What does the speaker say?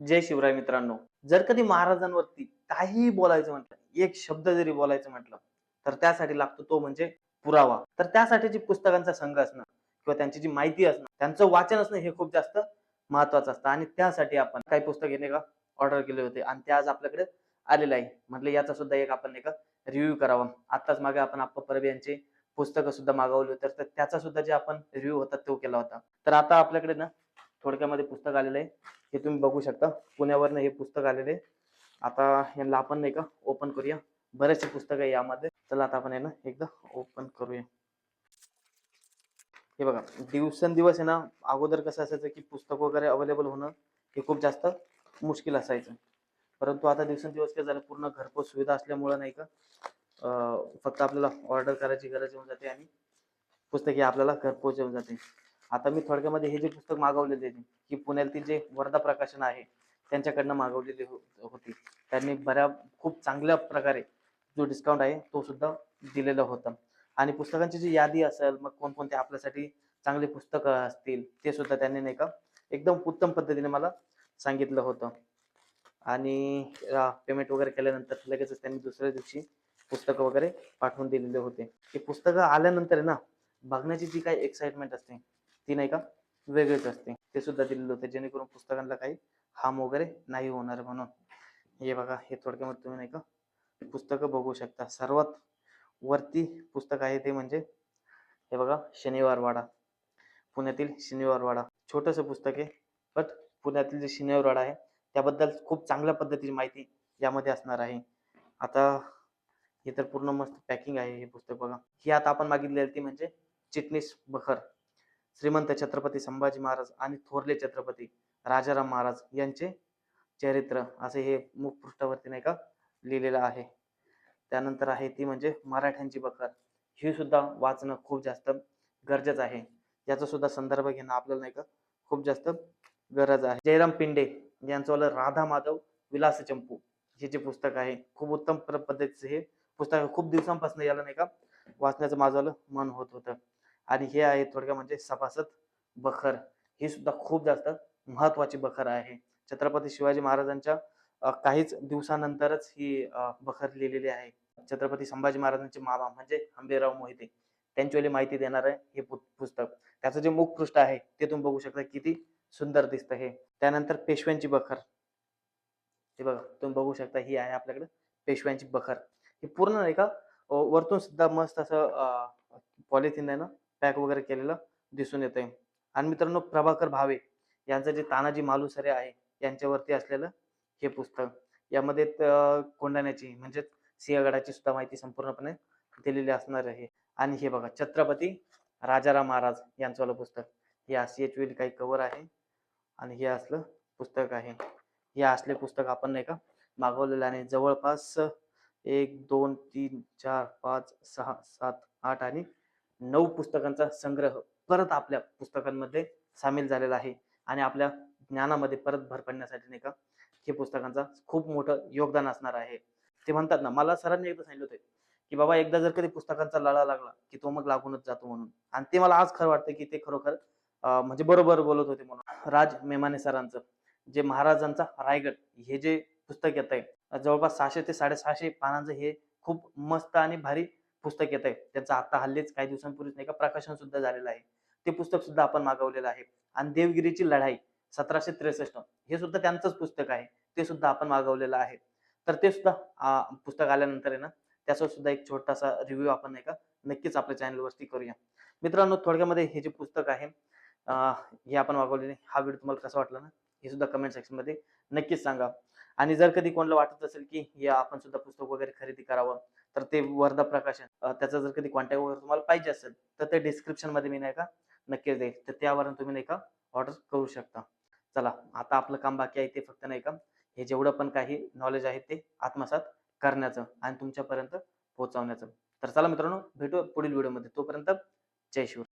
जय शिवराय मित्रांनो. जर कधी महाराजांवरती काहीही बोलायचं म्हटलं एक शब्द जरी बोलायचं म्हटलं तर त्यासाठी लागतो तो म्हणजे पुरावा. तर त्यासाठीची पुस्तकांचा संघ असणं किंवा त्यांची जी माहिती असणं त्यांचं वाचन असणं हे खूप जास्त महत्वाचं असतं. आणि त्यासाठी आपण काही पुस्तक येणे का ऑर्डर केले होते. आणि ते आज आपल्याकडे आलेलं आहे. म्हटलं याचा सुद्धा एक आपण एक रिव्ह्यू करावा. आताच मागे आपण आप्पा परब यांचे पुस्तकं सुद्धा मागवली होती. तर त्याचा सुद्धा जे आपण रिव्ह्यू होता तो केला होता. तर आता आपल्याकडे ना थोडक्यामध्ये पुस्तक आलेलं आहे. हे तुम्ही बघू शकता. पुण्यावरनं हे पुस्तक आलेले आहे. आता यांना आपण नाही का ओपन करूया. बरेचसे पुस्तक आहे यामध्ये. चला आता आपण यांना एकदा ओपन करूया. हे बघा दिवसेंदिवस आहे ना अगोदर कसं असायचं की पुस्तक वगैरे अवेलेबल होणं हे खूप जास्त मुश्किल असायचं. परंतु आता दिवसेंदिवस काय झालं पूर्ण घरपोच सुविधा असल्यामुळं नाही का फक्त आपल्याला ऑर्डर करायची गरज येऊन जाते आणि पुस्तक हे आपल्याला घरपोच येऊन जाते. आता मी थोडक्यामध्ये हे जे पुस्तक मागवलेले आहे की पुण्यातील जे वर्धा प्रकाशन आहे त्यांच्याकडनं मागवलेली हो- होती. त्यांनी बऱ्या खूप चांगल्या प्रकारे जो डिस्काउंट आहे तो सुद्धा दिलेला होता. आणि पुस्तकांची जी यादी असेल मग कोणकोणते आपल्यासाठी चांगली पुस्तकं असतील ते सुद्धा त्यांनी नाही का एकदम उत्तम पद्धतीने मला सांगितलं होतं. आणि पेमेंट वगैरे केल्यानंतर लगेचच त्यांनी दुसऱ्या दिवशी पुस्तकं वगैरे पाठवून दिलेले होते. हे पुस्तकं आल्यानंतर ना बघण्याची जी काही एक्साइटमेंट असते ती नाही का? वेगळीच असते. ते सुद्धा दिलेलं होते. जेणेकरून पुस्तकांना काही हाम वगैरे नाही होणार म्हणून. हे बघा हे थोडक्यामध्ये तुम्ही नाही का? पुस्तकं बघू शकता. सर्वात वरती पुस्तक आहे ते म्हणजे हे बघा शनिवार वाडा पुण्यातील शनिवार वाडा छोटंसं पुस्तक आहे बट पुण्यातील जे शनिवार वाडा आहे त्याबद्दल खूप चांगल्या पद्धतीची माहिती यामध्ये असणार आहे. आता हे तर पूर्ण मस्त पॅकिंग आहे हे पुस्तक बघा. ही आता आपण मागितलेली ती म्हणजे चिटणीस बखर. श्रीमंत छत्रपती संभाजी महाराज आणि थोरले छत्रपती राजाराम महाराज यांचे चरित्र असे हे मुखपृष्ठावरती नाही का लिहिलेलं आहे. त्यानंतर आहे ती म्हणजे मराठ्यांची बखर. ही सुद्धा वाचणं खूप जास्त गरजेचं आहे. याचा सुद्धा संदर्भ घेणं आपल्याला नाही का खूप जास्त गरज आहे. जयराम पिंडे यांचं राधा माधव विलास चंपू हे जे पुस्तक आहे खूप उत्तम प्र- पद्धतीचं हे पुस्तक खूप दिवसांपासून याला नाही का वाचण्याचं माझं मन होत होतं. आणि हे आहे थोडक्या म्हणजे सभासद बखर. ही सुद्धा खूप जास्त महत्वाची बखर आहे. छत्रपती शिवाजी महाराजांच्या काहीच दिवसानंतरच ही बखर लिहिलेली आहे. छत्रपती संभाजी महाराजांचे मामा म्हणजे आंबेराव मोहिते. त्यांच्यावाली माहिती देणार आहे हे पु- पुस्तक. त्याचं जे मुखपृष्ठ आहे ते तुम्ही बघू शकता किती सुंदर दिसतं हे. त्यानंतर पेशव्यांची बखर. हे बघा तुम्ही बघू शकता ही आहे आपल्याकडे पेशव्यांची बखर. ही पूर्ण नाही का वरतून सुद्धा मस्त असं पॉलिथिन आहे ना पॅक वगैरे केलेलं दिसून येत आहे आणि मित्रांनो प्रभाकर भावे यांचं जे तानाजी मालुसरे आहे यांच्यावरती असलेलं हे पुस्तक. यामध्ये त- म्हणजेच सिंहगडाची सुद्धा माहिती संपूर्णपणे दिलेली असणार आहे. आणि हे बघा छत्रपती राजाराम महाराज यांचंवालं पुस्तक. हे अशी एच काही कवर आहे. आणि हे असलं पुस्तक आहे. हे असले पुस्तक आपण नाही का मागवलेलं आणि जवळपास एक दोन तीन चार पाच सहा सात आठ आणि नऊ पुस्तकांचा संग्रह परत आपल्या पुस्तकांमध्ये सामील झालेला आहे आणि आपल्या ज्ञानामध्ये परत भर पडण्यासाठी नाही का हे पुस्तकांचा खूप मोठं योगदान असणार आहे. ते म्हणतात ना मला सरांनी एकदा सांगितलं होते की बाबा एकदा जर कधी पुस्तकांचा लढा लागला की तो मग लागूनच जातो म्हणून. आणि ते मला आज खरं वाटतं की ते खरोखर म्हणजे बरोबर बोलत होते म्हणून. राज मेमाने सरांचं जे महाराजांचा रायगड हे जे पुस्तक येत आहे जवळपास सहाशे ते साडेसहाशे पानांचं हे खूप मस्त आणि भारी पुस्तक येत आहे त्यांचं आता हल्लीच काही दिवसांपूर्वीच नाही का प्रकाशन सुद्धा झालेलं आहे. ते पुस्तक सुद्धा आपण मागवलेलं आहे. आणि देवगिरीची लढाई सतराशे त्रेसष्ट हे सुद्धा त्यांचंच पुस्तक आहे. ते सुद्धा आपण मागवलेलं आहे. तर ते सुद्धा पुस्तक आल्यानंतर आहे ना त्याचा सुद्धा एक छोटासा रिव्ह्यू आपण नाही का नक्कीच आपल्या चॅनलवरती करूया. मित्रांनो थोडक्यामध्ये हे जे पुस्तक आहे हे आपण मागवलेले हा व्हिडिओ तुम्हाला कसा वाटला ना? हे सुद्धा कमेंट सेक्शनमध्ये नक्कीच सांगा. आणि जर कधी कोणाला वाटत असेल की हे आपण सुद्धा पुस्तक वगैरे खरेदी करावं तर ते वर्धा प्रकाशन त्याचा जर कधी कॉन्टॅक्ट वगैरे तुम्हाला पाहिजे असेल तर ते डिस्क्रिप्शनमध्ये मी नाही का नक्कीच देईल. तर त्यावरून तुम्ही नाही का ऑर्डर करू शकता. चला आता आपलं काम बाकी आहे ते फक्त नाही का हे जेवढं पण काही नॉलेज आहे ते आत्मसात करण्याचं आणि तुमच्यापर्यंत पोहोचवण्याचं. तर चला मित्रांनो भेटू पुढील व्हिडिओमध्ये तोपर्यंत जय शिव